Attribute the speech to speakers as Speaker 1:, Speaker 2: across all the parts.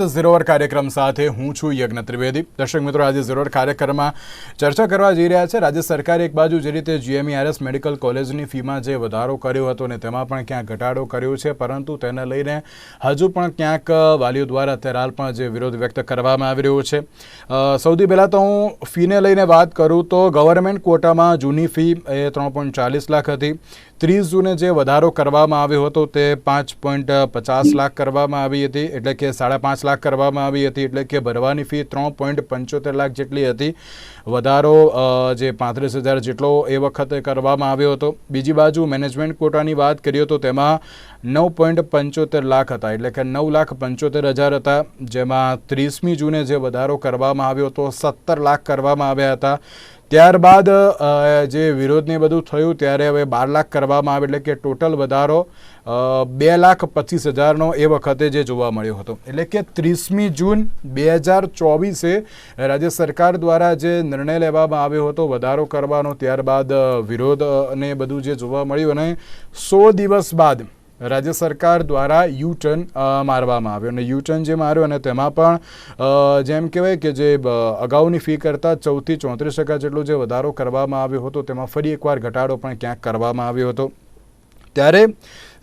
Speaker 1: ઝીરોવર કાર્યક્રમ સાથે હું છું યજ્ઞ ત્રિવેદી. દર્શક મિત્રો, આજે ઝીરોવર કાર્યક્રમમાં ચર્ચા કરવા જઈ રહ્યા છે. રાજ્ય સરકારે એક બાજુ જે રીતે જીએમઈઆરએસ મેડિકલ કોલેજની ફીમાં જે વધારો કર્યો હતો ને તેમાં પણ ક્યાંક ઘટાડો કર્યો છે, પરંતુ તેને લઈને હજુ પણ ક્યાંક વાલીઓ દ્વારા અત્યારે હાલ પણ જે વિરોધ વ્યક્ત કરવામાં આવી રહ્યો છે. સૌથી પહેલાં તો હું ફીને લઈને વાત કરું તો ગવર્મેન્ટ કોટામાં જૂની ફી એ ત્રણ લાખ હતી. ત્રીસ જૂને જે વધારો કરવામાં આવ્યો હતો તે પાંચ પોઈન્ટ પચાસ લાખ કરવામાં આવી હતી, એટલે કે સાડા પાંચ લાખ કરવામાં આવી હતી, એટલે કે ભરવાની ફી ત્રણ પોઈન્ટ પંચોતેર લાખ જેટલી હતી. વધારો જે પાંત્રીસ હજાર જેટલો એ વખતે કરવામાં આવ્યો હતો. બીજી બાજુ મેનેજમેન્ટ કોટાની વાત કરીએ તો તેમાં નવ પોઈન્ટ પંચોતેર લાખ હતા, એટલે કે નવ લાખ પંચોતેર હજાર હતા. જેમાં ત્રીસમી જૂને જે વધારો કરવામાં આવ્યો હતો, સત્તર લાખ કરવામાં આવ્યા હતા. ત્યારબાદ જે વિરોધને બધું થયું, ત્યારે હવે બાર લાખ કરવામાં આવે, એટલે કે ટોટલ વધારો બે લાખ પચીસ હજારનો એ વખતે જે જોવા મળ્યો હતો. એટલે કે ત્રીસમી જૂન બે હજાર ચોવીસે રાજ્ય સરકાર દ્વારા જે નિર્ણય લેવામાં આવ્યો હતો વધારો કરવાનો, ત્યારબાદ વિરોધ અને બધું જે જોવા મળ્યું અને સો દિવસ બાદ રાજ્ય સરકાર દ્વારા યુ મારવામાં આવ્યો. અને યુ ટર્ન જે માર્યો અને તેમાં પણ જેમ કહેવાય કે જે અગાઉની ફી કરતાં ચૌદથી ચોત્રીસ ટકા જેટલો જે વધારો કરવામાં આવ્યો હતો, તેમાં ફરી એકવાર ઘટાડો પણ ક્યાંક કરવામાં આવ્યો હતો. ત્યારે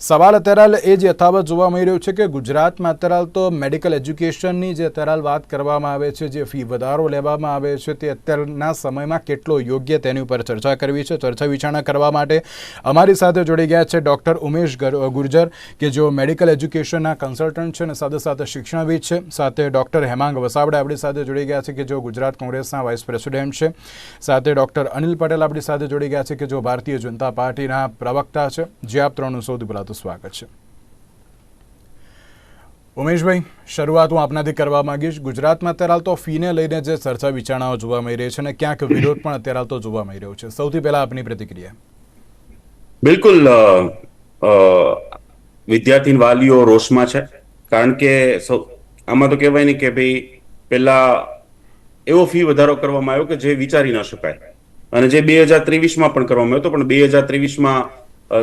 Speaker 1: સવાલ અત્યારે એ જ યથાવત જોવા મળી રહ્યું છે કે ગુજરાતમાં અત્યારે તો મેડિકલ એજ્યુકેશનની જે અત્યારે વાત કરવામાં આવે છે, જે ફી વધારો લેવામાં આવે છે, તે અત્યારના સમયમાં કેટલો યોગ્ય તેની ઉપર ચર્ચા કરવી છે, ચર્ચા વિચારણા કરવા માટે અમારી સાથે જોડી ગયા છે ડૉક્ટર ઉમેશ ગર- ગુર્જર કે જેઓ મેડિકલ એજ્યુકેશનના કન્સલ્ટન્ટ છે અને સાથે સાથે શિક્ષણવિદ છે. સાથે ડૉક્ટર હેમાંગ વસાવડા આપણી સાથે જોડી ગયા છે કે જેઓ ગુજરાત કોંગ્રેસના વાઇસ પ્રેસિડેન્ટ છે. સાથે ડૉક્ટર અનિલ પટેલ આપણી સાથે જોડી ગયા છે કે જેઓ ભારતીય જનતા પાર્ટીના પ્રવક્તા છે. જે આપ ત્રણનું સૌથી પહેલાં તો સ્વાગત છે. ઉમેશભાઈ, શરૂઆત હું આપનાથી કરવા માંગીશ. ગુજરાતમાં અત્યારે હાલ તો ફીને લઈને જે ચર્ચા વિચારણાઓ જોવા મળી રહી છે અને ક્યાંક વિરોધ પણ અત્યારે હાલ તો જોવા મળી રહ્યો છે. સૌથી પહેલા આપની પ્રતિક્રિયા.
Speaker 2: બિલકુલ વિદ્યાર્થી વાલીઓ રોષમાં છે. કારણ કે આમાં તો કહેવાય ને કે ભાઈ, પેલા એવો ફી વધારો કરવામાં આવ્યો કે જે વિચારી ન શકાય. અને જે બે હજાર ત્રેવીસમાં પણ કરવામાં આવ્યો હતો, પણ બે હજાર ત્રેવીસમાં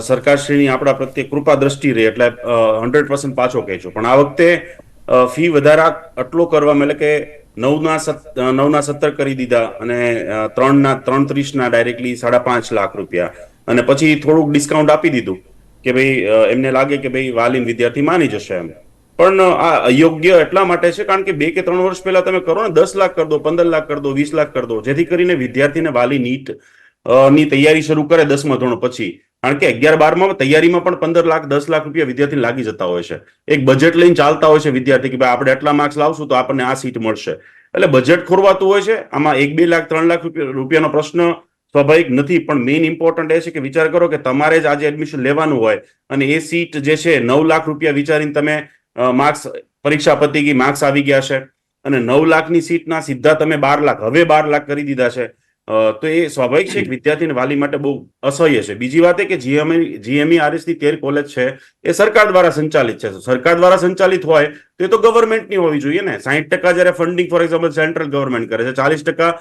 Speaker 2: સરકારશ્રીની આપણા પ્રત્યે કૃપા દ્રષ્ટિ રહી એટલે હંડ્રેડ પર્સન્ટ પાછો કહેજો પણ આ વખતે ફી વધારા આટલો કરવામાં, એટલે કે નવના નવના સત્તર કરી દીધા અને ત્રણના ત્રણ ત્રીસના ડાયરેક્ટલી સાડા પાંચ લાખ રૂપિયા. અને પછી થોડુંક ડિસ્કાઉન્ટ આપી દીધું કે ભાઈ એમને લાગે કે ભાઈ વાલીન વિદ્યાર્થી માની જશે એમ. પણ, આ અયોગ્ય એટલા માટે છે કારણ કે બે કે ત્રણ વર્ષ પહેલા તમે કરો ને, દસ લાખ કરી દો, પંદર લાખ કરી દો, વીસ લાખ કરી દો, જેથી કરીને વિદ્યાર્થીને વાલી નીટની તૈયારી શરૂ કરે દસમા ધોરણ પછી. કારણ કે અગિયાર બારમાં તૈયારીમાં પણ પંદર લાખ, દસ લાખ રૂપિયા વિદ્યાર્થી લાગી જતા હોય છે. એક બજેટ લઈને ચાલતા હોય છે વિદ્યાર્થી કે ભાઈ આપણે આટલા માર્ક્સ લાવશું તો આપણને આ સીટ મળશે. એટલે બજેટ ખોરવાતું હોય છે. આમાં એક, બે લાખ, ત્રણ લાખ રૂપિયા, રૂપિયાનો પ્રશ્ન સ્વાભાવિક નથી, પણ મેઇન ઇમ્પોર્ટન્ટ એ છે કે વિચાર કરો કે તમારે જ આજે એડમિશન લેવાનું હોય અને એ સીટ જે છે નવ લાખ રૂપિયા વિચારીને તમે માર્ક્સ પરીક્ષા પતી ગઈ માર્ક્સ આવી ગયા છે. અને નવ લાખની સીટના સીધા તમે બાર લાખ, હવે બાર લાખ કરી દીધા છે. તો એ સ્વાભાવિક છે કે વિદ્યાર્થી વાલી માટે બહુ અસહ્ય છે. બીજી વાત એ કે જીએમઈ જીએમઈઆરએસની તેર કોલેજ છે, એ સરકાર દ્વારા સંચાલિત છે. સરકાર દ્વારા સંચાલિત હોય તો એ તો ગવર્મેન્ટની હોવી જોઈએ ને. સાહીઠ ટકા જ્યારે funding for example central government કરે છે, ચાલીસ ટકા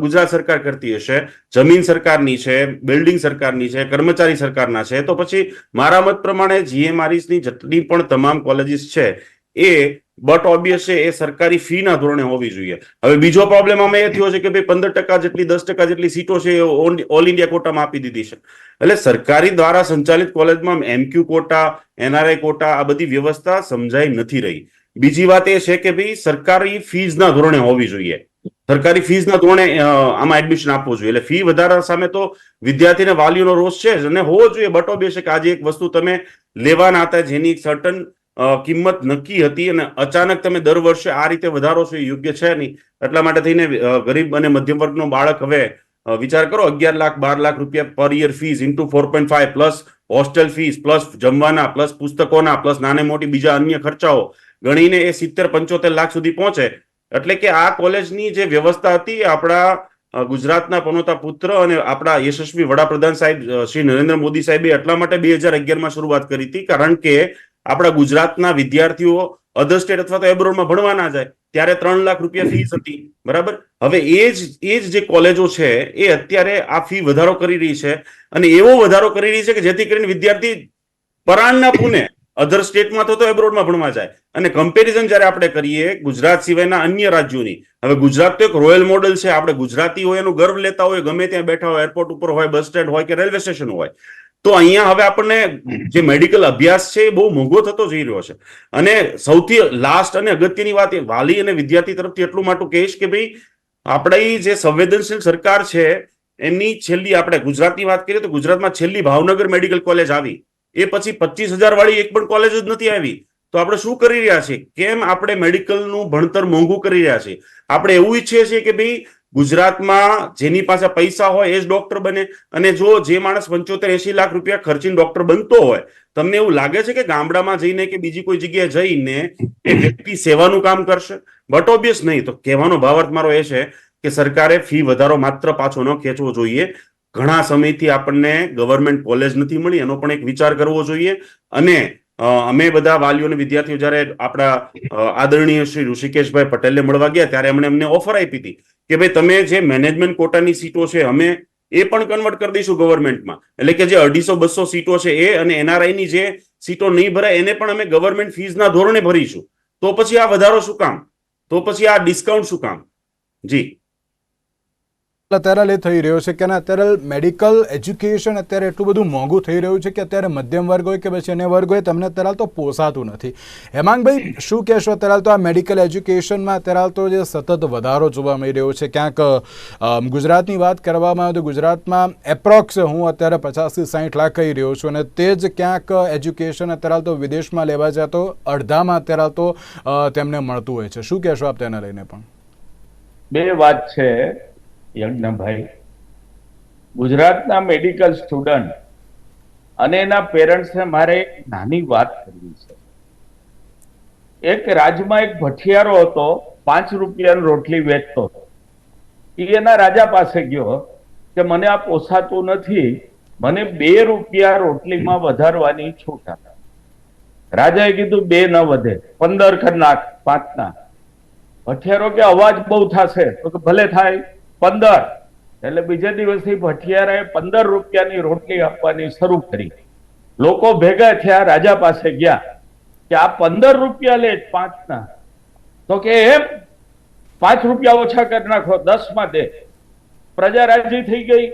Speaker 2: ગુજરાત સરકાર કરતી હશે. જમીન સરકારની છે બિલ્ડિંગ સરકારની છે, કર્મચારી સરકારના છે. તો પછી મારા મત પ્રમાણે જીએમઆરએસની જેટલી પણ તમામ કોલેજીસ છે, એ બટ ઓબ્વિયસ એ સરકારી ફીના ધોરણે હોવી જોઈએ. હવે બીજો પ્રોબ્લેમ અમે એ થયો છે કે ભાઈ પંદર ટકા જેટલી, દસ ટકા જેટલી સીટો છે એ ઓલ ઇન્ડિયા કોટામાં આપી દીધી છે. એટલે સરકારી દ્વારા સંચાલિત કોલેજમાં એમક્યુ કોટા એનઆરઆઈ કોટા, આ બધી વ્યવસ્થા સમજાઈ નથી રહી. બીજી વાત એ છે કે ભાઈ સરકારી ફીઝના ધોરણે હોવી જોઈએ. સરકારી ફીઝના ધોરણે આમાં એડમિશન આપવું જોઈએ. એટલે ફી વધારા સામે તો વિદ્યાર્થીને વાલીઓનો રોષ છે જ અને હોવો જોઈએ. બટો બે કે આજે એક વસ્તુ તમે લેવાના હતા જેની સર્ટન કિંમત નક્કી હતી અને અચાનક તમે દર વર્ષે આ રીતે વધારો છો યોગ્ય છે નહીં. એટલા માટે થઈને ગરીબ અને મધ્યમ વર્ગનો બાળક હવે વિચાર કરો, અગિયાર લાખ, બાર લાખ રૂપિયા per year fees into four point five plus hostel fees plus જમવાના plus પુસ્તકોના પ્લસ નાને મોટી બીજા અન્ય ખર્ચાઓ ગણીને એ સિત્તેર, પંચોતેર લાખ સુધી પહોંચે. એટલે કે આ કોલેજની જે વ્યવસ્થા હતી, આપણા ગુજરાતના પનોતા પુત્ર અને આપણા યશસ્વી વડાપ્રધાન સાહેબ શ્રી નરેન્દ્ર મોદી સાહેબે એટલા માટે બે હજાર અગિયારમાં શરૂઆત કરી હતી. કારણ કે આપણા ગુજરાતના વિદ્યાર્થીઓ અધર સ્ટેટ અથવા તો એબ્રોડમાં ભણવા ના જાય, ત્યારે ત્રણ લાખ રૂપિયા ફીસ હતી. બરાબર? હવે એ જ એ જ જે કોલેજો છે, એ અત્યારે આ ફી વધારો કરી રહી છે. અને એવો વધારો કરી રહી છે કે જેથી કરીને વિદ્યાર્થી પરાણના પુને અધર સ્ટેટમાં તો તો એબ્રોડમાં ભણવા જાય. અને કમ્પેરિઝન જ્યારે આપણે કરીએ, ગુજરાત સિવાયના અન્ય રાજ્યોની, હવે ગુજરાત તો એક રોયલ મોડલ છે. આપણે ગુજરાતી હોય એનું ગર્વ લેતા હોય, ગમે ત્યાં બેઠા હોય એરપોર્ટ ઉપર હોય બસ સ્ટેન્ડ હોય કે રેલવે સ્ટેશન હોય. તો અહીંયા હવે આપણને જે મેડિકલ અભ્યાસ છે એ બહુ મોંઘો થતો જઈ રહ્યો છે. અને સૌથી લાસ્ટ અને અગત્યની વાત એ, વાલી અને વિદ્યાર્થી તરફથી એટલું માટું કહીશ કે ભાઈ, આપણી જે સંવેદનશીલ સરકાર છે, એની છેલ્લી આપણે ગુજરાતની વાત કરીએ તો ગુજરાતમાં છેલ્લી ભાવનગર મેડિકલ કોલેજ આવી. એ પછી પચીસ હજાર વાળી એક પણ કોલેજ જ નથી આવી. તો આપણે શું કરી રહ્યા છીએ? કેમ આપણે મેડિકલનું ભણતર મોંઘું કરી રહ્યા છીએ? આપણે એવું ઈચ્છીએ છીએ કે ભાઈ ગુજરાતમાં જેની પાસે પૈસા હોય એ જ ડોક્ટર બને. અને જો જે માણસ પંચોતેર એસી લાખ રૂપિયા ખર્ચીને ડોક્ટર બનતો હોય, તમને એવું લાગે છે કે ગામડામાં જઈને કે બીજી કોઈ જગ્યાએ જઈને એ વ્યક્તિ સેવાનું કામ કરશે? બટ ઓબ્વિયસ નહીં. તો કહેવાનો ભાવાર્થ મારો એ છે કે સરકારે ફી વધારો માત્ર પાછો ન ખેંચવો જોઈએ. ઘણા સમયથી આપણને ગવર્મેન્ટ કોલેજ નથી મળી. એનો પણ એક વિચાર કરવો જોઈએ. અને અમે બધા વાલીઓ અને વિદ્યાર્થીઓ જ્યારે આપણા આદરણીય શ્રી ઋષિકેશભાઈ પટેલને મળવા ગયા ત્યારે એમણે અમને ઓફર આપી હતી કે ભાઈ તમે જે મેનેજમેન્ટ કોટાની સીટો છે અમે એ પણ કન્વર્ટ કરી દઈશું ગવર્મેન્ટમાં એટલે કે જે અઢીસો બસો સીટો છે એ અને એનઆરઆઈની જે સીટો નહીં ભરાય એને પણ અમે ગવર્મેન્ટ ફીઝના ધોરણે ભરીશું. તો પછી આ વધારો શું કામ? તો પછી આ ડિસ્કાઉન્ટ શું કામ? જી.
Speaker 1: અત્યારે એ થઈ રહ્યો છે કે અત્યારે મેડિકલ એજ્યુકેશન અત્યારે એટલું બધું મોંઘું થઈ રહ્યું છે કે અત્યારે મધ્યમ વર્ગ હોય કે પછી અન્ય વર્ગ હોય, તમને અત્યારે તો પોસાતું નથી. હેમાંગભાઈ શું કહેશો? અત્યારે તો આ મેડિકલ એજ્યુકેશનમાં અત્યારે તો જે સતત વધારો જોવા મળી રહ્યો છે. ક્યાંક ગુજરાતની વાત કરવામાં આવે તો ગુજરાતમાં એપ્રોક્સ હું અત્યારે પચાસથી સાહીઠ લાખ કહી રહ્યો છું અને તે જ ક્યાંક એજ્યુકેશન અત્યારે તો વિદેશમાં લેવા જાય તો અડધામાં અત્યારે તો તેમને મળતું હોય છે. શું કહેશો આપ તેને લઈને પણ?
Speaker 3: બે વાત છે. યજ્ઞભાઈ ગુજરાતના મેડિકલ સ્ટુડન્ટ અને એના પેરેન્ટ્સને મારે એક નાની વાત કરવી છે. એક રાજમાં એક ભઠિયારો હતો, પાંચ રૂપિયાની રોટલી વેચતો એ એના રાજા પાસે ગયો કે મને આ પોસાતું નથી, મને બે રૂપિયા રોટલીમાં વધારવાની છૂટ આપે. રાજાએ કીધું, બે ન વધે, પંદર કર નાખ પાંચના ભઠિયારો કે, અવાજ બહુ થશે. તો કે, ભલે થાય. પંદર. એટલે બીજા દિવસથી ભઠિયારાએ પંદર રૂપિયાની રોટલી આપવાની શરૂ કરી. લોકો ભેગા થયા, રાજા પાસે ગયા કે આ પંદર રૂપિયા લે પાંચના. તો કે એમ, પાંચ રૂપિયા ઓછા કરી નાખો દસમાં દે. પ્રજા રાજી થઈ ગઈ.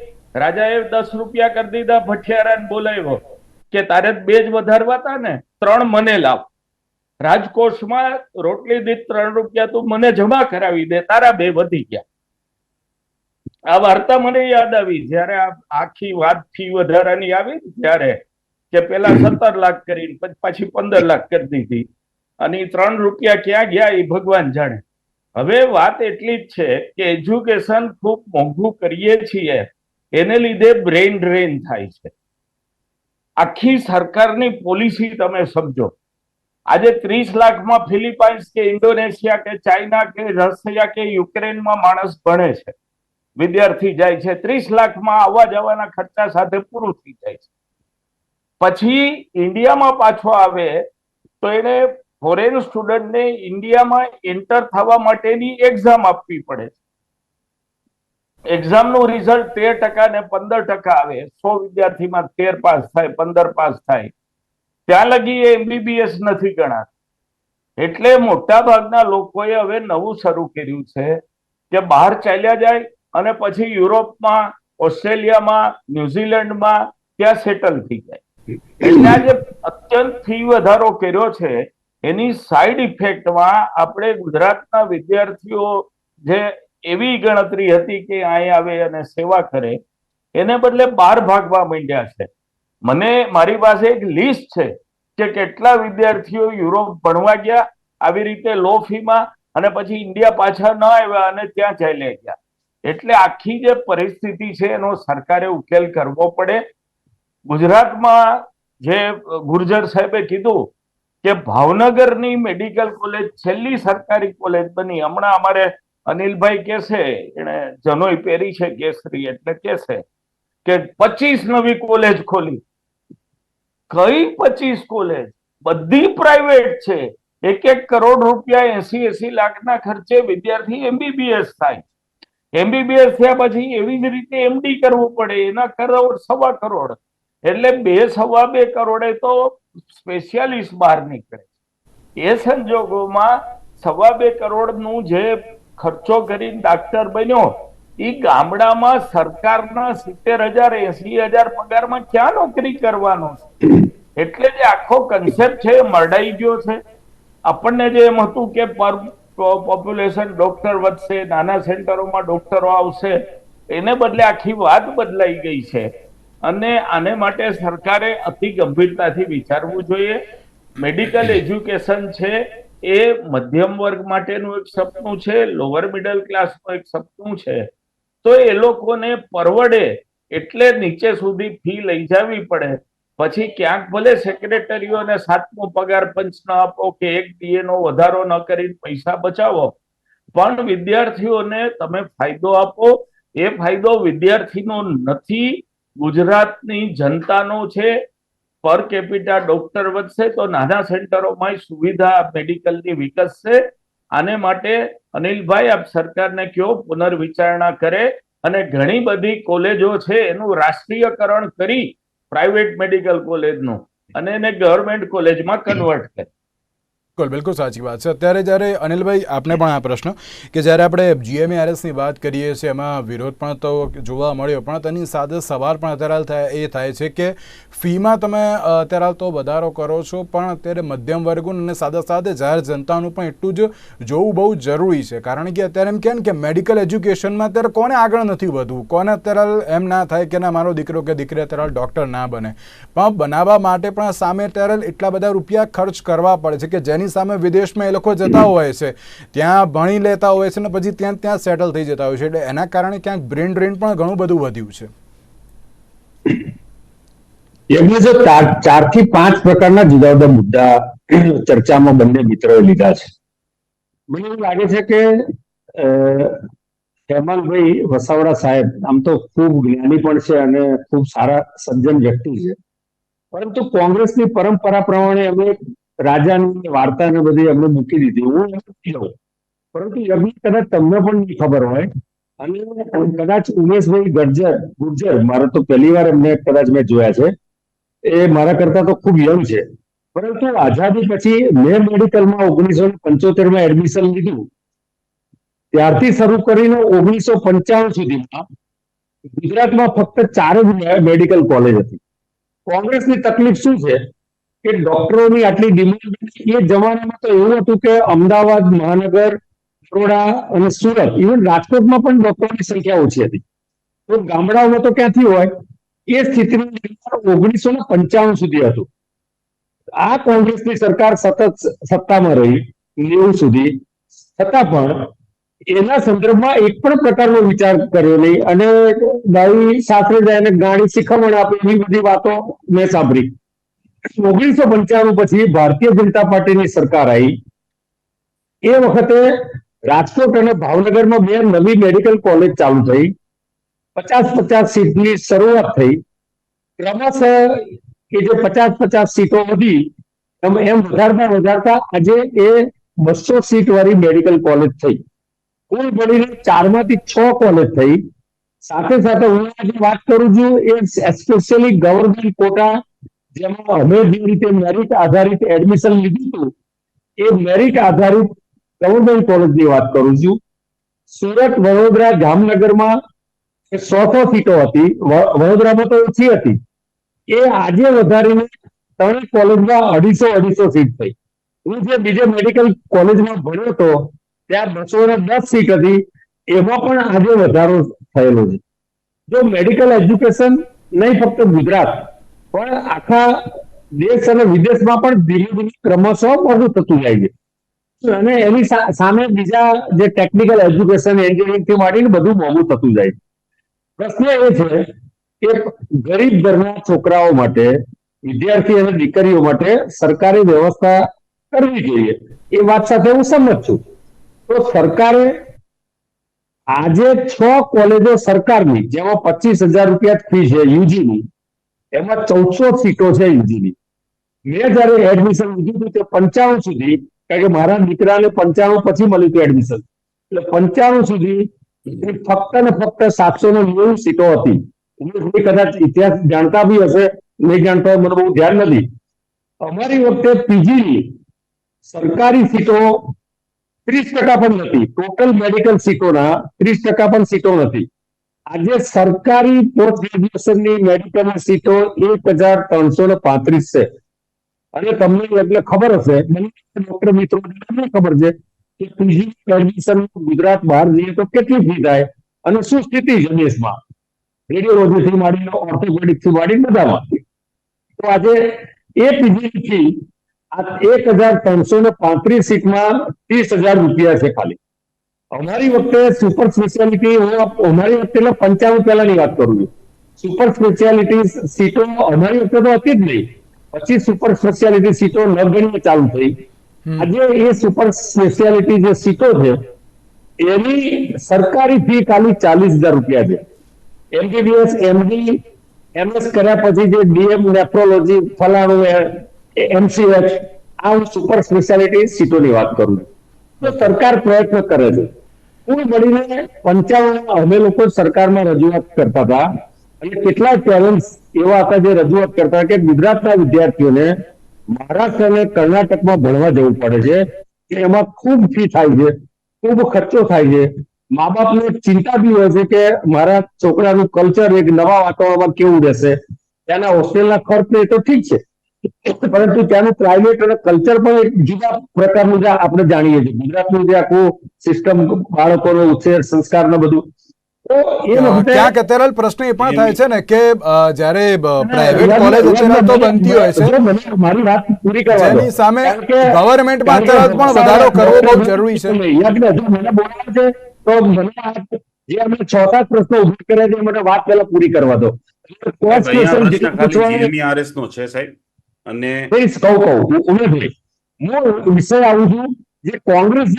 Speaker 3: રાજાએ દસ રૂપિયા કરી દીધા ભઠિયારાને બોલાવ્યો કે તારે બે જ વધારવા હતા ને, ત્રણ મને લાવ. રાજકોષમાં રોટલી દીઠ ત્રણ રૂપિયા તું મને જમા કરાવી દે, તારા બે વધી ગયા. આ વાર્તા મને યાદ આવી. જયારે આખી વાત ફી વધારાની આવી ત્યારે કે પેલા સત્તર લાખ કરીને, પછી પંદર લાખ કરી દીધી. અને ત્રણ રૂપિયા ક્યાં ગયા એ ભગવાન જાણે. હવે વાત એટલી જ છે કે એજ્યુકેશન ખૂબ મોંઘું કરીએ છીએ. એને લીધે બ્રેઇન ડ્રેન થાય છે. આખી સરકારની પોલિસી તમે સમજો. આજે ત્રીસ લાખમાં ફિલિપાઇન્સ કે ઇન્ડોનેશિયા કે ચાઇના કે રશિયા કે યુક્રેનમાં માણસ ભણે છે. વિદ્યાર્થી જાય છે, ત્રીસ લાખમાં આવવા જવાના ખર્ચા સાથે પૂરું થઈ જાય છે. પછી ઇન્ડિયામાં પાછો આવે તો એને ફોરેન સ્ટુડન્ટને ઇન્ડિયામાં એન્ટર થવા માટેની એક્ઝામ આપવી પડે છે. એક્ઝામનું રિઝલ્ટ તેર ટકા ને પંદર ટકા આવે, સો વિદ્યાર્થીમાં તેર પાસ થાય, પંદર પાસ થાય. ત્યાં લગી એ એમબીબીએસ નથી ગણાતું. એટલે મોટા ભાગના લોકોએ હવે નવું શરૂ કર્યું છે કે બહાર ચાલ્યા જાય અને પછી યુરોપમાં, ઓસ્ટ્રેલિયામાં, ન્યુઝીલેન્ડમાં ત્યાં સેટલ થઈ જાય. એટલે આ અત્યંત ફી વધારો કર્યો છે, એની સાઈડ ઇફેક્ટમાં આપણે ગુજરાતના વિદ્યાર્થીઓ જે એવી ગણતરી હતી કે અહીં આવે અને સેવા કરે, એને બદલે બહાર ભાગવા માંડ્યા છે. મને મારી પાસે એક લિસ્ટ છે કે કેટલા વિદ્યાર્થીઓ યુરોપ ભણવા ગયા, આવી રીતે લો ફીમાં અને પછી ઇન્ડિયા પાછા ન આવ્યા અને ત્યાં ચાલ્યા ગયા. એટલે આખી જે પરિસ્થિતિ છે એનો સરકારે ઉકેલ કરવો પડે. ગુજરાતમાં જે ગુર્જર સાહેબે કીધું કે ભાવનગરની મેડિકલ કોલેજ છેલ્લી સરકારી કોલેજ બની. હમણાં અમારે અનિલભાઈ કેસે એને જનોઈ પહેરી છે કેસરી એટલે કેસે કે પચીસ નવી કોલેજ ખોલી. કઈ પચીસ કોલેજ? બધી પ્રાઇવેટ છે. એક એક કરોડ રૂપિયા એસી એસી લાખના ખર્ચે વિદ્યાર્થી એમબીબીએસ થાય. એમબીબીએસ થયા પછી એવી જ રીતે એમડી કરવું પડે. એના કરોડ, સવા કરોડ. એટલે બે, સવા બે કરોડે તો સ્પેશિયાલિસ્ટ બહાર નીકળે એ સંજોગોમાં સવા બે કરોડનું જે ખર્ચો કરીને ડાક્ટર બન્યો, એ ગામડામાં સરકારના સિત્તેર હજાર, એસી હજાર પગારમાં ક્યાં નોકરી કરવાનો એટલે જે આખો કન્સેપ્ટ છે એ મરડાઈ ગયો છે. આપણને જે એમ હતું કે પર પોપ્યુલેશન ડોક્ટર વધશે, નાના સેન્ટરોમાં ડોક્ટરો આવશે. એને બદલે આખી વાત બદલાઈ ગઈ છે. અને આને માટે સરકારે અતિ ગંભીરતાથી વિચારવું જોઈએ. મેડિકલ એજ્યુકેશન છે એ મધ્યમ વર્ગ માટેનું એક સપનું છે લોઅર મિડલ ક્લાસનું એક સપનું છે. તો એ લોકોને પરવડે એટલે નીચે સુધી ફી લઈ જવી પડે. પછી ક્યાંક ભલે સેક્રેટરીઓને સાતમો પગાર પંચ ન આપો કે એક ડીએ નો વધારો ન કરીને પૈસા બચાવો, પણ વિદ્યાર્થીઓને તમે ફાયદો આપો. એ ફાયદો વિદ્યાર્થીનો નથી, ગુજરાતની જનતાનો છે. પર કેપિટા ડોક્ટર વધશે તો નાના સેન્ટરોમાં સુવિધા મેડિકલની વિકસશે. આને માટે અનિલભાઈ, આપ સરકારને કયો પુનર્વિચારણા કરે? અને ઘણી બધી કોલેજો છે, એનું રાષ્ટ્રીયકરણ કરી પ્રાઇવેટ મેડિકલ કોલેજનું અને એને ગવર્મેન્ટ કોલેજમાં કન્વર્ટ કરે.
Speaker 1: બિલકુલ બિલકુલ સાચી વાત છે. અત્યારે જ્યારે અનિલભાઈ, આપને પણ આ પ્રશ્ન કે જ્યારે આપણે જીએમએઆરએસની વાત કરીએ છીએ, એમાં વિરોધ પણ તો જોવા મળ્યો, પણ તેની સાથે સવાલ પણ અત્યારે થાય, એ થાય છે કે ફીમાં તમે અત્યારે અત્યારે તો વધારો કરો છો, પણ અત્યારે મધ્યમ વર્ગનું અને સાથે સાથે જાહેર જનતાનું પણ એટલું જ જોવું બહુ જરૂરી છે. કારણ કે અત્યારે એમ કહે કે મેડિકલ એજ્યુકેશનમાં અત્યારે કોને આગળ નથી વધવું? કોને અત્યારે એમ ના થાય કે ના, મારો દીકરો કે દીકરી અત્યારે ડૉક્ટર ના બને? પણ બનાવવા માટે પણ સામે અત્યારે એટલા બધા રૂપિયા ખર્ચ કરવા પડે છે કે જેની સામે વિદેશમાં એ લોકો જતા હોય છે. ત્યાં ભણી લેતા હોય છે ને પછી ત્યાં ત્યાં સેટલ થઈ જતા હોય છે. એટલે એના કારણે ક્યાંક બ્રેન ડ્રેન પણ ઘણું બધું વધ્યું છે.
Speaker 4: એમને જો ચારથી પાંચ પ્રકારના જુદા જુદા મુદ્દા ચર્ચામાં બંને મિત્રોએ લીધા છે. મને એવું લાગે છે કે હેમલભાઈ વસાવડા સાહેબ આમ તો ખૂબ જ્ઞાની પણ છે અને ખૂબ સારા સજ્જન વ્યક્તિ છે. પરંતુ કોંગ્રેસની પરંપરા પ્રમાણે અમે રાજાની વાર્તાને બધી અમને મૂકી દીધી. હું કહું. પરંતુ યજ્ઞ કદાચ તમને પણ નહીં ખબર હોય. અને કદાચ ઉમેશભાઈ ગર્જર, ગુર્જર, મારે તો પહેલી વાર એમને કદાચ મેં જોયા છે. એ મારા કરતા તો ખૂબ યંગ છે. પરંતુ આઝાદી પછી મેં મેડિકલમાં ઓગણીસો પંચોતેરમાં એડમિશન લીધું. ત્યારથી શરૂ કરીને ઓગણીસો પંચાવન સુધીમાં ગુજરાતમાં ફક્ત ચાર જ મેડિકલ કોલેજ હતી. કોંગ્રેસની તકલીફ શું છે? કે ડોક્ટરોની આટલી ડિમાન્ડ એ જમાનામાં તો એવું હતું કે અમદાવાદ, મહાનગર બરોડા અને સુરત, ઇવન રાજકોટમાં પણ ડોક્ટરોની સંખ્યા ઓછી હતી. તો ગામડાઓમાં તો ક્યાંથી હોય? એ સ્થિતિનું ઓગણીસો ને પંચાવન સુધી હતું. આ કોંગ્રેસની સરકાર સતત સત્તામાં રહી, નેવું સુધી. છતાં પણ એના સંદર્ભમાં એક પણ પ્રકારનો વિચાર કર્યો નહીં. અને દાવી સાથે જઈને ગાણી શીખવણ આપે એવી બધી વાતો મેં સાંભળી. ઓગણીસો પંચાણું પછી ભારતીય જનતા પાર્ટીની સરકાર આવી એ વખતે રાજકોટ અને ભાવનગરમાં બે નવી મેડિકલ કોલેજ ચાલુ થઈ. પચાસ પચાસ સીટની શરૂઆત થઈ. ક્રમશઃ એ જે પચાસ પચાસ સીટો વધી, એમ એમ વધારતા વધારતા આજે એ બસો સીટ વાળી મેડિકલ કોલેજ થઈ. કુલ મળીને ચારમાંથી છ કોલેજ થઈ. સાથે સાથે હું આજે વાત કરું છું એ સ્પેશિયલી ગવર્મેન્ટ કોટા જેમાં અમે જે રીતે મેરિટ આધારિત એડમિશન લીધું હતું, એ મેરિટ આધારિત ગવર્મેન્ટ કોલેજની વાત કરું છું. સુરત વડોદરા જામનગરમાં સો સો સીટો હતી. વડોદરામાં તો ઓછી હતી. એ આજે વધારીને ત્રણ કોલેજમાં અઢીસો અઢીસો સીટ થઈ. હું જે બીજે મેડિકલ કોલેજમાં ભણ્યો હતો, ત્યાં બસો ને દસ સીટ હતી. એમાં પણ આજે વધારો થયેલો છે. જો મેડિકલ એજ્યુકેશન નહીં, ફક્ત ગુજરાત. પણ આખા દેશ અને વિદેશમાં પણ ધીરે ધીરે ક્રમશઃ મોટું થતું જાય છે. અને એની સામે બીજા જે ટેકનિકલ એજ્યુકેશન એન્જિનિયરિંગથી માંડીને બધું મોંઘું થતું જાય પ્રશ્ન એ છે કે ગરીબ ઘરના છોકરાઓ માટે, વિદ્યાર્થી અને દીકરીઓ માટે સરકારી વ્યવસ્થા કરવી જોઈએ. એ વાત સાથે હું સંમત છું. તો સરકારે આજે છ કોલેજો સરકારની, જેમાં પચીસ હજાર રૂપિયા ફી છે, યુજીની એમાં ચૌદસો સીટો છે યુજીની મેં જયારે એડમિશન લીધું હતું તે પંચાણું સુધી, કારણ કે મારા દીકરાને પંચાણું પછી મળ્યું હતું એડમિશન એટલે પંચાણું સુધી ફક્ત ને ફક્ત સાતસો ને નેવું સીટો હતી. ઉમેશભાઈ કદાચ ઇતિહાસ જાણતા બી હશે, નહીં જાણતા મને બહુ ધ્યાન નથી. અમારી વખતે પીજી સરકારી સીટો ત્રીસ ટકા પણ નથી. ટોટલ મેડિકલ સીટોના ત્રીસ ટકા પણ સીટો નથી. આજે સરકારી પોસ્ટ ગ્રેજ્યુએશનની મેડિકલ સીટો એક હજાર ત્રણસો ને પાંત્રીસ છે. અને તમને એટલે ખબર હશે, મને ડોક્ટર મિત્રો ખબર છે કે પીજી એડમિશન ગુજરાત બહાર જઈએ તો કેટલી ફી થાય અને શું સ્થિતિ છે દેશમાં? રેડિયોલોજી થી માંડીને ઓર્થોપેડિકથી માંડીને બધામાં તો આજે એ પીજી ફી આ એક હજાર ત્રણસો ને પાંત્રીસ સીટમાં ત્રીસ હજાર રૂપિયા છે ખાલી. અમારી વખતે સુપર સ્પેશિયાલિટી હું અમારી વખતે એટલે પંચાણું પહેલાની વાત કરું છું. સુપર સ્પેશિયાલિટી સીટો અમારી વખતે તો હતી જ નહીં. પછી સુપર સ્પેશિયાલિટી સીટો નગણીય ચાલુ થઈ. આજે એ સુપર સ્પેશિયાલિટી જે સીટો છે એની સરકારી ફી ખાલી ચાલીસ હજાર રૂપિયા છે. એમબીબીએસ એમડી એમએસ કર્યા પછી જે ડીએમ નેફ્રોલોજી ફલાણું એમસીએચ આ હું સુપર સ્પેશિયાલિટી સીટોની વાત કરું છું. તો સરકાર પ્રયત્ન કરે છે. કુલ મળીને પંચાવન અમે લોકો સરકારમાં રજૂઆત કરતા હતા. અને કેટલાય પેરેન્ટ્સ એવા હતા જે રજૂઆત કરતા કે ગુજરાતના વિદ્યાર્થીઓને મહારાષ્ટ્ર અને કર્ણાટકમાં ભણવા જવું પડે છે, કે એમાં ખૂબ ફી થાય છે, ખૂબ ખર્ચો થાય છે. મા બાપને ચિંતા બી હોય છે કે મારા છોકરાનું કલ્ચર એક નવા વાતાવરણમાં કેવું રહેશે? ત્યાંના હોસ્ટેલના ખર્ચ એ તો ઠીક છે. પરંતુ ત્યાંનું પ્રાઇવેટ અને કલ્ચર પણ એક જુદા પ્રકારનું જે આપણે જાણીએ છીએ. ગુજરાતનું જે આખું સિસ્ટમ બાળકોનો ઉછેર સંસ્કાર ને બધું એ વખતે
Speaker 1: ક્યાંક અત્યારે પ્રશ્ન એ પણ થાય છે ને કે જ્યારે પ્રાઇવેટ કોલેજ અત્યારે તો બનતી હોય છે.
Speaker 4: મારી વાત પૂરી કરવા દો.
Speaker 1: સામે ગવર્મેન્ટમાં તરત પણ વધારો કરવો બહુ જરૂરી છે.
Speaker 4: યજ્ઞ, મને બોલાવે છે તો મને જે અમે છ સાત પ્રશ્નો ઊભા કર્યા છે એ મને વાત પહેલા પૂરી કરવા દો. પૂછવાનો-
Speaker 2: GMERS નો છે સાહેબ. અને
Speaker 4: પ્લીઝ કહું કહું ઉમેશભાઈ હું વિષય આવું છું જે કોંગ્રેસ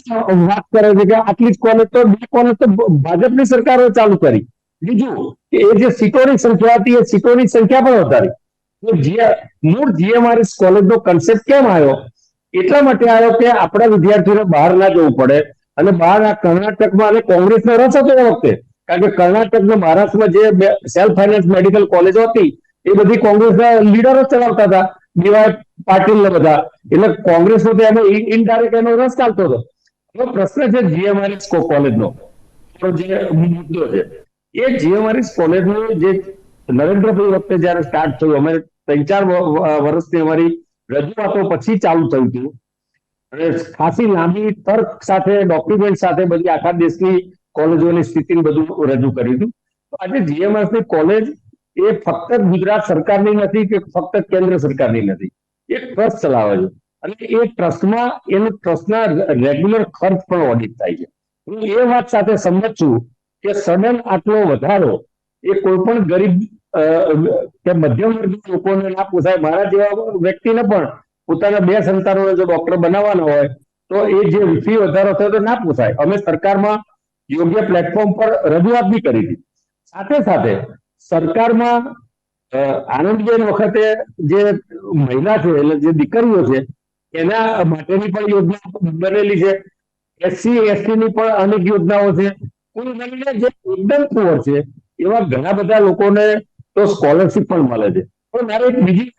Speaker 4: વાત કરે છે કે આટલી જ કોલેજ તો બે કોલેજ તો ભાજપની સરકારોએ ચાલુ કરી. બીજું એ જે સીટોની સંખ્યા હતી, એ સીટોની સંખ્યા પણ વધારી. તો જે મૂળ જીએમઆરએસ કોલેજનો કન્સેપ્ટ કેમ આવ્યો? એટલા માટે આવ્યો કે આપણા વિદ્યાર્થીઓને બહાર ના જવું પડે અને બહાર આ કર્ણાટકમાં અને કોંગ્રેસનો રસ હતો એ વખતે. કારણ કે કર્ણાટક ને મહારાષ્ટ્રમાં જે સેલ્ફ ફાઇનાન્સ મેડિકલ કોલેજો હતી, એ બધી કોંગ્રેસના લીડરો ચલાવતા હતા. ડીવાય પાટીલ ને બધા. એટલે કોંગ્રેસ નો એનો ઇનડાયરેક્ટ એનો રસ ચાલતો હતો. હવે પ્રશ્ન છે જીએમઆરએસ કોલેજનો. નો જે મુદ્દો છે. એ જીએમઆરએસ કોલેજનું જે નરેન્દ્રભાઈ વખતે જયારે સ્ટાર્ટ થયું, અમે ત્રણ ચાર વ- વ- વર્ષની અમારી રજૂઆતો પછી ચાલુ થયું હતું. અને ખાસી લાંબી તર્ક સાથે ડોક્યુમેન્ટ સાથે બધી આખા દેશની કોલેજોની સ્થિતિને બધું રજૂ કર્યું હતું. આજે જીએમએસની કોલેજ એ ફક્ત ગુજરાત સરકારની નથી કે ફક્ત કેન્દ્ર સરકારની નથી. એ ટ્રસ્ટ ચલાવે છે. અને એ ટ્રસ્ટમાં એનું ટ્રસ્ટના રેગ્યુલર ખર્ચ પણ ઓડિટ થાય છે. હું એ વાત સાથે સંમત છું કે સડન આટલો વધારો એ કોઈ પણ ગરીબ કે મધ્યમ વર્ગના લોકોને ના પોસાય. મારા જેવા વ્યક્તિને પણ પોતાના બે સંતાનોને જો ડોક્ટર બનાવવાનો હોય, તો એ જે ફી વધારો થયો તો ના પોસાય. અમે સરકારમાં યોગ્ય પ્લેટફોર્મ પર રજૂઆત બી કરી હતી સાથે સાથે સરકારમાં આનંદબેન વખતે જે મહિલા છે, એટલે જે દીકરીઓ છે, એના માટેની પણ યોજના બનેલી છે. એસસી એસટી ની પણ અનેક યોજનાઓ છે. કુલ મળીને જે એકદમ પુઅર છે, એવા ઘણા બધા લોકોને તો સ્કોલરશિપ પણ મળે છે. પણ મારે એક બીજી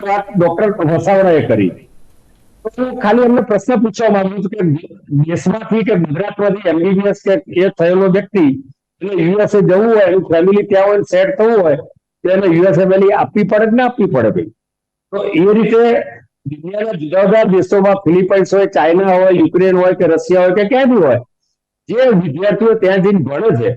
Speaker 4: વાત ડોક્ટર વસાવડાએ કરી. હું ખાલી એમને પ્રશ્ન પૂછવા માંગુ છું કે દેશમાંથી કે ગુજરાતમાંથી એમબીબીએસ કે એ થયેલો વ્યક્તિ એટલે યુએસએ જવું હોય, એનું ફેમિલી ત્યાં હોય સેટ થવું હોય, તો એને યુએસએ વેલી આપવી પડે ના આપવી પડે ભાઈ? તો એ રીતે દુનિયાના જુદા જુદા દેશોમાં ફિલિપાઇન્સ હોય ચાઇના હોય યુક્રેન હોય કે રશિયા હોય કે ક્યાં બી હોય, જે વિદ્યાર્થીઓ ત્યાં જઈને ભણે છે,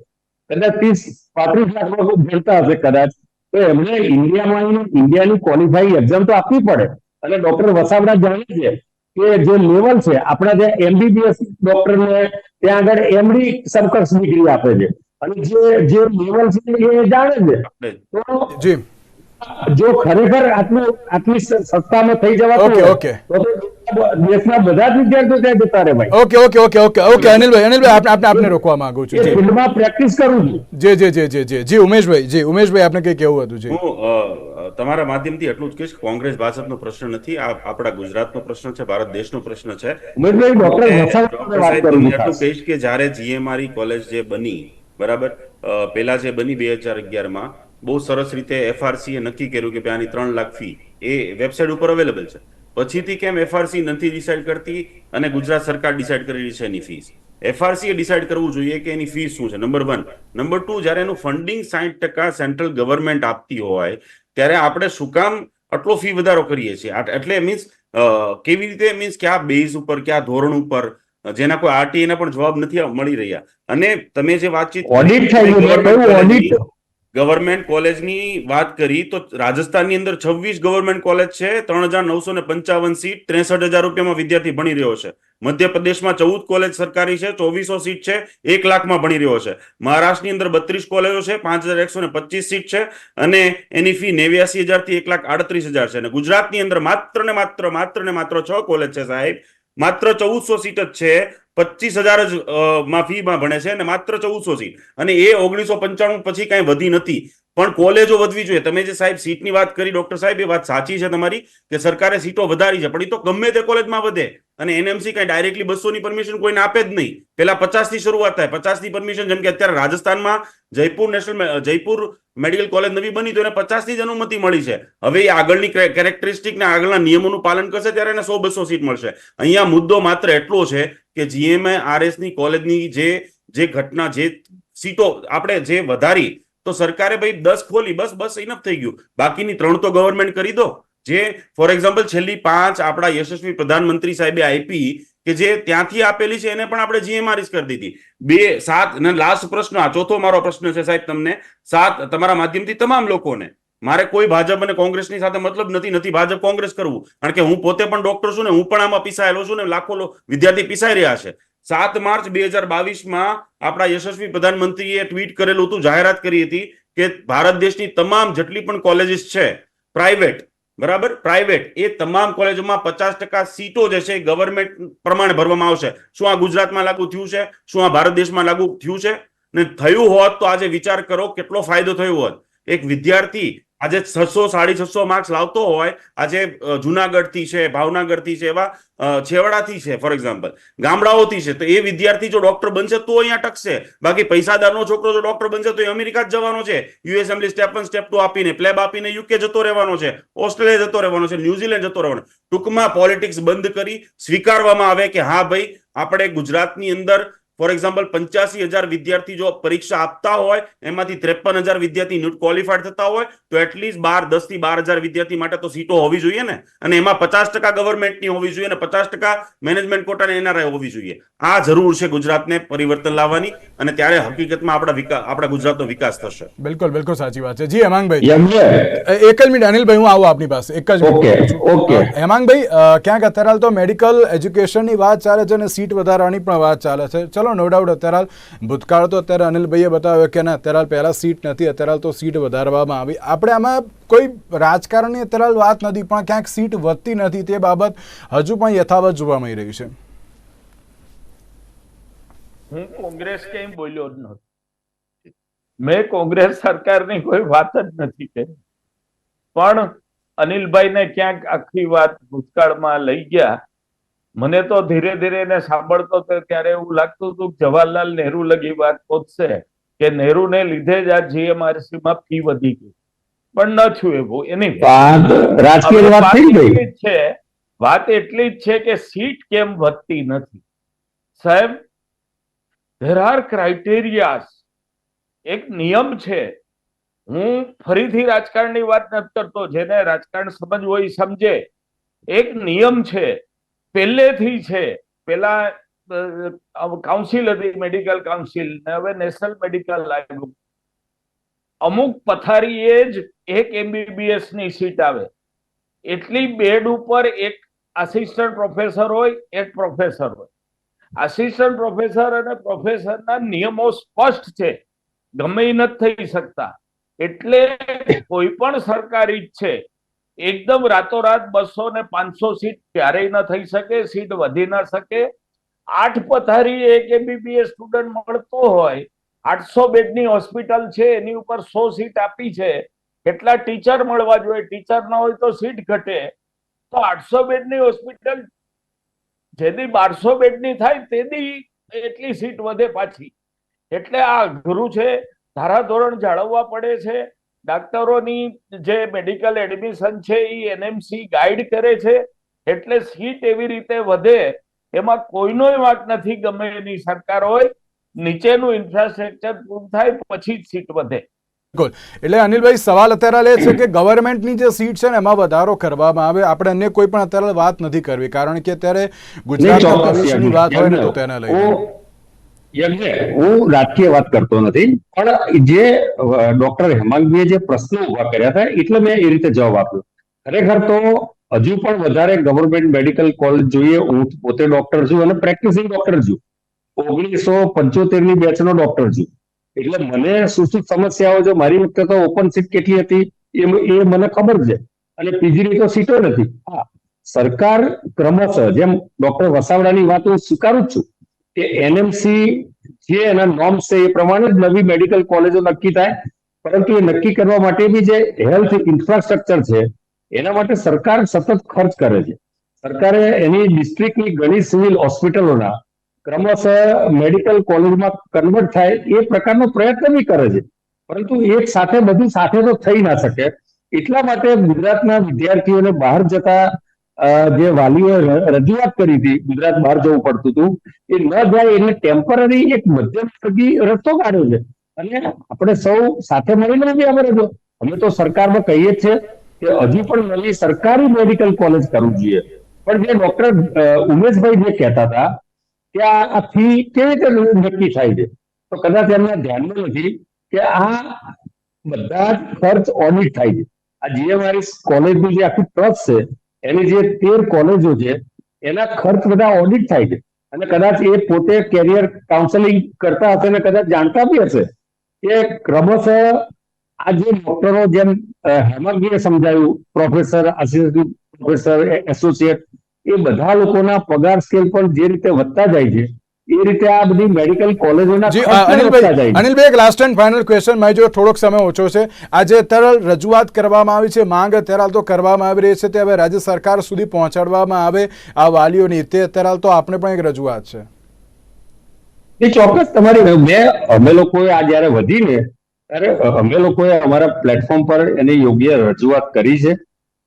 Speaker 4: કદાચ ત્રીસ પાંત્રીસ લાખ લોકો ભણતા હશે કદાચ, તો એમને ઇન્ડિયામાં ઇન્ડિયાની ક્વોલિફાઈ એક્ઝામ તો આપવી પડે. અને ડોક્ટર વસાવડા જાણે છે કે જે લેવલ છે, આપણા ત્યાં એમબીબીએસ ડોક્ટરને ત્યાં આગળ એમડી સમકક્ષ ડિગ્રી આપે છે. અને જે જે લેવલ છે એ જાણે છે. તો
Speaker 1: જી.
Speaker 4: જો ખરેખર આટલું આટલી સ- સત્તામાં થઈ જવાતું
Speaker 1: ઓકે, ઓકે.
Speaker 4: દેશના બધા જ વિદ્યાર્થીઓ ત્યાં જતા રહે ભાઈ.
Speaker 1: Okay okay okay okay okay Anilbhai Anilbhai આપને આપને આપને રોકવા માંગુ છું. જી.
Speaker 4: ફિલ્ડમાં પ્રેક્ટિસ કરું છું.
Speaker 1: જી જી જી જી જી જી ઉમેશભાઈ જી ઉમેશભાઈ આપણે કઈ કેવું હતું જી.
Speaker 2: હું તમારા માધ્યમથી એટલું જ કહીશ કોંગ્રેસ ભાજપનો પ્રશ્ન નથી આ આપણા ગુજરાતનો પ્રશ્ન છે ભારત દેશનો પ્રશ્ન છે.
Speaker 4: ઉમેશભાઈ ડોક્ટર
Speaker 2: એ
Speaker 4: વાત કરું છું
Speaker 2: એટલું કહીશ કે જ્યારે જીએમઆરઈ કોલેજ જે બની બરાબર? પેલા જે બની બે હજાર અગિયારમાં, બહુ સરસ રીતે એફઆરસી એ નક્કી કર્યું કે આની ત્રણ લાખ ફી એ વેબસાઇટ ઉપર અવેલેબલ છે. પછીથી કેમ એફઆરસી નથી ડિસાઇડ કરતી અને ગુજરાત સરકાર ડિસાઇડ કરી રહી છે એની ફીસ એફઆરસી એ ડિસાઇડ કરવું જોઈએ કે એની ફીસ શું છે? નંબર વન નંબર ટુ જ્યારે એનું ફંડિંગ સાઠ ટકા સેન્ટ્રલ ગવર્મેન્ટ આપતી હોય, ત્યારે આપણે શું કામ આટલો ફી વધારો કરીએ છીએ? એટલે મીન્સ કેવી રીતે? મીન્સ કયા બેઝ ઉપર કયા ધોરણ ઉપર જેના કોઈ આરટીએ ના પણ જવાબ નથી મળી રહ્યા. અને તમે જે વાતચીત
Speaker 4: ઓડિટ
Speaker 2: ગવર્મેન્ટ કોલેજની વાત કરી તો રાજસ્થાનની અંદર છવ્વીસ ગવર્મેન્ટ કોલેજ છે ત્રણ હજાર નવસો ને પંચાવન સીટ ત્રેસઠ હજાર રૂપિયામાં વિદ્યાર્થી ભણી રહ્યો છે. મધ્યપ્રદેશમાં ચૌદ કોલેજ સરકારી છે ચોવીસો સીટ છે એક લાખમાં ભણી રહ્યો છે. મહારાષ્ટ્રની અંદર બત્રીસ કોલેજો છે પાંચ હજાર એકસો ને પચીસ સીટ છે અને એની ફી નેવ્યાસી હજારથી એક લાખ આડત્રીસ હજાર છે. અને ગુજરાતની અંદર માત્ર ને માત્ર માત્ર ને માત્ર છ કોલેજ છે સાહેબ. માત્ર ચૌદસો સીટ જ છે. પચીસ હજાર જ માં ફીમાં ભણે છે અને માત્ર ચૌદસો સીટ. અને એ ઓગણીસો પંચાણું પછી કાંઈ વધી નથી. પણ કોલેજો વધવી જોઈએ. તમે જે સાહેબ સીટની વાત કરી, ડોક્ટર સાહેબ, એ વાત સાચી છે તમારી કે સરકારે સીટો વધારી છે. પણ એ તો ગમે તે કોલેજમાં વધે. અને એનએમસી કઈ ડાયરેક્ટલી બસો ની પરમિશન કોઈને આપે જ નહીં. પેલા પચાસથી શરૂઆત થાય. પચાસની પરમિશન જેમ કે અત્યારે રાજસ્થાનમાં Jaipur national Jaipur medical college નવી બની તો એને પચાસની જ અનુમતિ મળી છે. હવે એ આગળની કેરેક્ટરિસ્ટિક ને આગળના નિયમોનું પાલન કરશે ત્યારે એને સો બસો સીટ મળશે. અહીંયા મુદ્દો માત્ર એટલો છે કે જીએમએ આરએસની કોલેજની જે જે ઘટના, જે સીટો આપણે જે વધારી, તો સરકારે ભાઈ દસ ખોલી, બસ બસ ઇનફ થઈ ગયું. બાકીની ત્રણ તો ગવર્મેન્ટ કરી દો. જે ફોર એક્ઝામ્પલ છેલ્લી પાંચ આપણા યશસ્વી પ્રધાનમંત્રી સાહેબે આપી કે જે ત્યાંથી આપેલી છે, એને પણ આપણે જીએમઆરએસ કરી દીધી. બે, સાત, અને લાસ્ટ પ્રશ્ન, આ ચોથો મારો પ્રશ્ન છે સાહેબ તમને. સાત, તમારા માધ્યમથી તમામ લોકોને, મારે કોઈ ભાજપ અને કોંગ્રેસની સાથે મતલબ નથી નથી ભાજપ કોંગ્રેસ કરવું. કારણ કે હું પોતે પણ ડોક્ટર છું ને, હું પણ આમાં પીસાયેલો છું ને, લાખો વિદ્યાર્થી પીસાઈ રહ્યા છે. સાત માર્ચ બે હજાર બાવીસમાં આપણા યશસ્વી પ્રધાનમંત્રીએ ટ્વીટ કરેલું હતું, જાહેરાત કરી હતી કે ભારત દેશની તમામ જેટલી પણ કોલેજીસ છે પ્રાઇવેટ બરાબર? પ્રાઇવેટ એ તમામ કોલેજોમાં પચાસ ટકા સીટો જે છે ગવર્મેન્ટ પ્રમાણે ભરવામાં આવશે. શું આ ગુજરાતમાં લાગુ થયું છે? શું આ ભારત દેશમાં લાગુ થયું છે? ને થયું હોત તો આજે વિચાર કરો કેટલો ફાયદો થયો હોત. એક વિદ્યાર્થી આજે છસો, સાડી છસો માર્ક્સ લાવતો હોય, આજે જુનાગઢથી છે, ભાવનગરથી છે, એવા છેવાડાથી છે ફોર એક્ઝામ્પલ ગામડાઓથી છે, તો એ વિદ્યાર્થી જો ડોક્ટર બનશે તો અહીંયા ટકશે. બાકી પૈસાદારનો છોકરો જો ડોક્ટર બનશે તો એ અમેરિકા જ જવાનો છે. USMLE step one step two આપીને પ્લેબ આપીને યુકે જતો રહેવાનો છે ઓસ્ટ્રેલિયા જતો રહેવાનો છે ન્યુઝીલેન્ડ જતો રહેવાનો ટૂંકમાં પોલિટિક્સ બંધ કરી સ્વીકારવામાં આવે કે હા ભાઈ, આપણે ગુજરાતની અંદર ફોર એક્ઝામ્પલ પંચ્યાસી હજાર વિદ્યાર્થી જો પરીક્ષા આપતા હોય એમાંથી ત્રેપન હજાર વિદ્યાર્થી નીટ ક્વોલિફાઈડ થતા હોય તો એટલીસ્ટ બાર દસથી બાર હજાર વિદ્યાર્થી માટે તો સીટો હોવી જોઈએ ને? અને એમાં પચાસ ટકા ગવર્મેન્ટની હોવી જોઈએ અને પચાસ ટકા મેનેજમેન્ટ કોટાને એનઆરઆઈ હોવી જોઈએ. આ જરૂર છે ગુજરાતને પરિવર્તન લાવવાની અને ત્યારે હકીકતમાં આપણા વિકાસ આપણા ગુજરાતનો વિકાસ થશે.
Speaker 1: બિલકુલ બિલકુલ સાચી વાત છે. જી હેમાંગભાઈ. એક જ મિનિટ અનિલભાઈ હું આવું આપની પાસે. એક જ
Speaker 4: ઓકે,
Speaker 1: હેમાંગભાઈ ક્યાંક અત્યારે તો મેડિકલ એજ્યુકેશનની વાત ચાલે છે અને સીટ વધારવાની પણ વાત ચાલે છે. ચલો નો ડાઉટ અત્યારે ભૂતકાળ તો અત્યારે અનિલભાઈએ બતાવ્યો કે ના અત્યારે પહેલાં સીટ નથી, અત્યારે તો સીટ વધારવામાં આવી. આપણે આમાં કોઈ રાજકારણની અત્યારે વાત નથી, પણ ક્યાંક સીટ વધતી નથી, તે બાબત હજુ પણ યથાવત જોવા મળી રહી છે.
Speaker 3: હું કોંગ્રેસ કેમ બોલ્યો જ નથી મેં કોંગ્રેસ સરકારની કોઈ વાત જ નથી કરી. પણ અનિલભાઈને ક્યાંક આખી વાત ભૂતકાળમાં લઈ ગયા. મને તો ધીરે ધીરે એને સાંભળતો હતો ત્યારે એવું લાગતું હતું જવાહરલાલ નહેરુ લગી વાત પહોંચશે કે નહેરુને લીધે જ આ જીએમઆરસી માં ફી વધી ગઈ. પણ ન થયું એવું. એની
Speaker 4: રાજકીય વાત થઈ ગઈ?
Speaker 3: છે વાત એટલી જ છે કે સીટ કેમ વધતી નથી? સાહેબ ધેર આર ક્રાઇટેરિયાસ એક નિયમ છે. હું ફરીથી રાજકારણની વાત નથી કરતો જેને રાજકારણ સમજવું હોય એ સમજે. એક નિયમ છે પહેલેથી છે, પેલા કાઉન્સિલ હતી મેડિકલ કાઉન્સિલ હવે નેશનલ મેડિકલ આવ્યું અમુક પથારીએ જ એક એમબીબીએસની સીટ આવે. એટલી બેડ ઉપર એક આસિસ્ટન્ટ પ્રોફેસર હોય, એક પ્રોફેસર હોય. આસિસ્ટન્ટ પ્રોફેસર અને પ્રોફેસરના નિયમો સ્પષ્ટ છે. ગમે નથી થઈ શકતા. એટલે કોઈ પણ સરકારી છે. એકદમ રાતોરાત બસો ને પાંચસો સીટ ક્યારેય ન થઈ શકે, સીટ વધી ન શકે. આઠ પથારી એક એમબીબીએસ સ્ટુડન્ટ મળતો હોય, આઠસો બેડની હોસ્પિટલ છે, એની ઉપર સો સીટ આપી છે. કેટલા ટીચર મળવા જોઈએ? ટીચર ન હોય તો સીટ ઘટે. તો આઠસો બેડની હોસ્પિટલ જેથી બારસો બેડની થાય, તેની એટલી સીટ વધે પાછી. એટલે આ અઘરું છે. ધારાધોરણ જાળવવા પડે છે. ડાક્ટરોની જે મેડિકલ એડમિશન છે એ એનએમસી ગાઈડ કરે છે એટલે સીટ એવી રીતે વધે એમાં કોઈનો વાંક નથી ગમે એની સરકાર હોય નીચેનું ઇન્ફ્રાસ્ટ્રક્ચર પૂરું થાય પછી જ સીટ વધે.
Speaker 1: બિલકુલ. એટલે અનિલભાઈ સવાલ અત્યારે એ છે કે ગવર્મેન્ટની જે સીટ છે ને એમાં વધારો કરવામાં આવે આપણે અન્ય કોઈ પણ અત્યારે વાત નથી કરવી કારણ કે અત્યારે ગુજરાત વાત હોય ને તો તેને લઈને
Speaker 4: હું રાજકીય વાત કરતો નથી, પણ જે ડોક્ટર હેમાંગીએ જે પ્રશ્નો ઊભા કર્યા હતા, એટલે મેં એ રીતે જવાબ આપ્યો. ખરેખર તો હજુ પણ વધારે ગવર્મેન્ટ મેડિકલ કોલેજ જોઈએ, હું પોતે ડોક્ટર છું અને પ્રેક્ટિસિંગ ડોક્ટર છું. ઓગણીસો પંચોતેરની બેચ નો ડોક્ટર છું. એટલે મને શું શું સમસ્યાઓ, જો મારી વખતે તો ઓપન સીટ કેટલી હતી, એ એ મને ખબર છે. અને પીજી ની તો સીટો નથી. હા, સરકાર ક્રમશઃ, જેમ ડોક્ટર વસાવડાની વાત હું સ્વીકારું છું કે એનએમસી જે એના નોર્મ્સ છે એ પ્રમાણે જ નવી મેડિકલ કોલેજો નક્કી થાય. પરંતુ એ નક્કી કરવા માટે બી જે હેલ્થ ઇન્ફ્રાસ્ટ્રક્ચર છે, એના માટે સરકાર સતત ખર્ચ કરે છે. સરકારે એની ડિસ્ટ્રિક્ટની ઘણી સિવિલ હોસ્પિટલોના ક્રમશઃ મેડિકલ કોલેજમાં કન્વર્ટ થાય એ પ્રકારનો પ્રયત્ન બી કરે છે. પરંતુ એક સાથે બધું સાથે તો થઈ ના શકે. એટલા માટે ગુજરાતના વિદ્યાર્થીઓને બહાર જતા જે વાલીઓએ રજૂઆત કરી હતી ગુજરાત બહાર જવું પડતું હતું, એ ન જાય એટલે ટેમ્પરરી એક મધ્યમ રસ્તો કાઢ્યો છે. અને આપણે સૌ સાથે મળીને નથી અમે રજો અમે તો સરકારમાં કહીએ જ છે કે હજી પણ નવી સરકારી મેડિકલ કોલેજ કરવું જોઈએ. પણ જે ડોક્ટર ઉમેશભાઈ જે કહેતા હતા કે આ ફી કેવી રીતે નક્કી થાય છે? તો કદાચ એમના ધ્યાનમાં નથી કે આ બધા જ ખર્ચ ઓડિટ થાય છે. આ જીએમઆરએસ કોલેજનું જે આખું ટ્રસ્ટ છે એની જે તેર કોલેજો છે, એના ખર્ચ બધા ઓડિટ થાય છે. અને કદાચ એ પોતે કેરિયર કાઉન્સેલિંગ કરતા હશે અને કદાચ જાણતા બી હશે. કે ક્રમશઃ આ જે ડોક્ટરો જેમ હેમરજીએ સમજાયું પ્રોફેસર આસિસ્ટન્ટ પ્રોફેસર એસોસિએટ એ બધા લોકોના પગાર સ્કેલ પણ જે રીતે વધતા જાય છે એ રીતે આ બધી મેડિકલ કોલેજોના
Speaker 1: અનિલભાઈ એક લાસ્ટ એન્ડ ફાઇનલ ક્વેશ્ચન મારી જો થોડોક સમય ઓછો છે. આજે અત્યારે રજૂઆત કરવામાં આવી છે માંગ અત્યારે હાલ તો કરવામાં આવી રહી છે તે હવે રાજ્ય સરકાર સુધી પહોંચાડવામાં આવે આ વાલીઓની. તે અત્યારે હાલ તો આપણે પણ એક રજૂઆત છે.
Speaker 4: એ ચોક્કસ તમારી મેં અમે લોકોએ આ જયારે વધીને ત્યારે અમે લોકોએ અમારા પ્લેટફોર્મ પર એની યોગ્ય રજૂઆત કરી છે.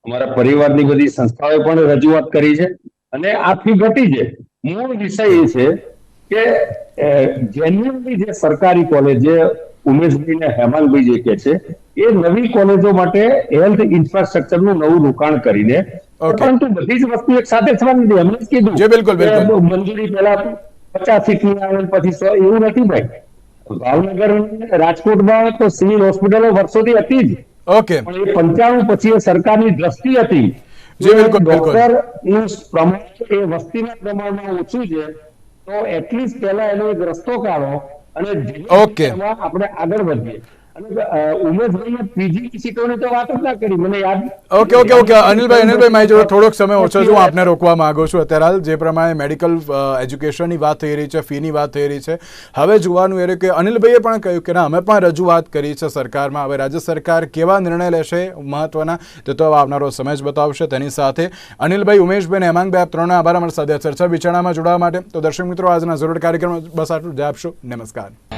Speaker 4: અમારા પરિવારની બધી સંસ્થાઓએ પણ રજૂઆત કરી છે. અને આ ફી ઘટી છે. મૂળ વિષય એ છે કે જેન્યુઅલી જે સરકારી કોલેજ જે ઉમેશભાઈ ને હેમાંગભાઈ જે કે છે એ નવી કોલેજો માટે હેલ્થ ઇન્ફ્રાસ્ટ્રક્ચરનું નવું રોકાણ કરીને પરંતુ બધી જ વસ્તુ એક સાથે થવાની નથી એમને જ કીધું
Speaker 1: જી, બિલકુલ, બિલકુલ.
Speaker 4: મંજૂરી પહેલા પચાસ સીટની આવે પછી સો એવું નથી ભાઈ. ભાવનગર રાજકોટમાં તો સિવિલ હોસ્પિટલો વર્ષોથી હતી જ.
Speaker 1: ઓકે
Speaker 4: પણ એ પંચાણું પછી એ સરકારની દ્રષ્ટિ હતી.
Speaker 1: જે બિલકુલ, બિલકુલ.
Speaker 4: ડોક્ટરનું પ્રમાણ એ વસ્તીના પ્રમાણમાં ઓછું છે. તો એટલીસ્ટ પહેલા એનો એક રસ્તો કાઢો અને ઓકે આપણે આગળ વધીએ.
Speaker 1: Okay okay okay. Anilbhai Anilbhai, મારી જોડે થોડોક સમય ઓછો છું. આપને રોકવા માંગુ છું. અત્યારે હાલ જે પ્રમાણે મેડિકલ એજ્યુકેશનની વાત થઈ રહી છે ફીની વાત થઈ રહી છે, હવે જોવાનું એ રહ્યું કે અનિલભાઈએ પણ કહ્યું કે ના, અમે પણ રજૂઆત કરી છે સરકારમાં. હવે રાજ્ય સરકાર કેવા નિર્ણય લેશે મહત્વના, તે તો આવનારો સમય જ બતાવશે. તેની સાથે અનિલભાઈ, ઉમેશભાઈ હેમાંગભાઈ, આપ ત્રણે આભાર. અમારી સાથે ચર્ચા વિચારણામાં જોડાવા માટે તો દર્શક મિત્રો, આજના જરૂર કાર્યક્રમ બસ આટલું જ. આપશો. નમસ્કાર.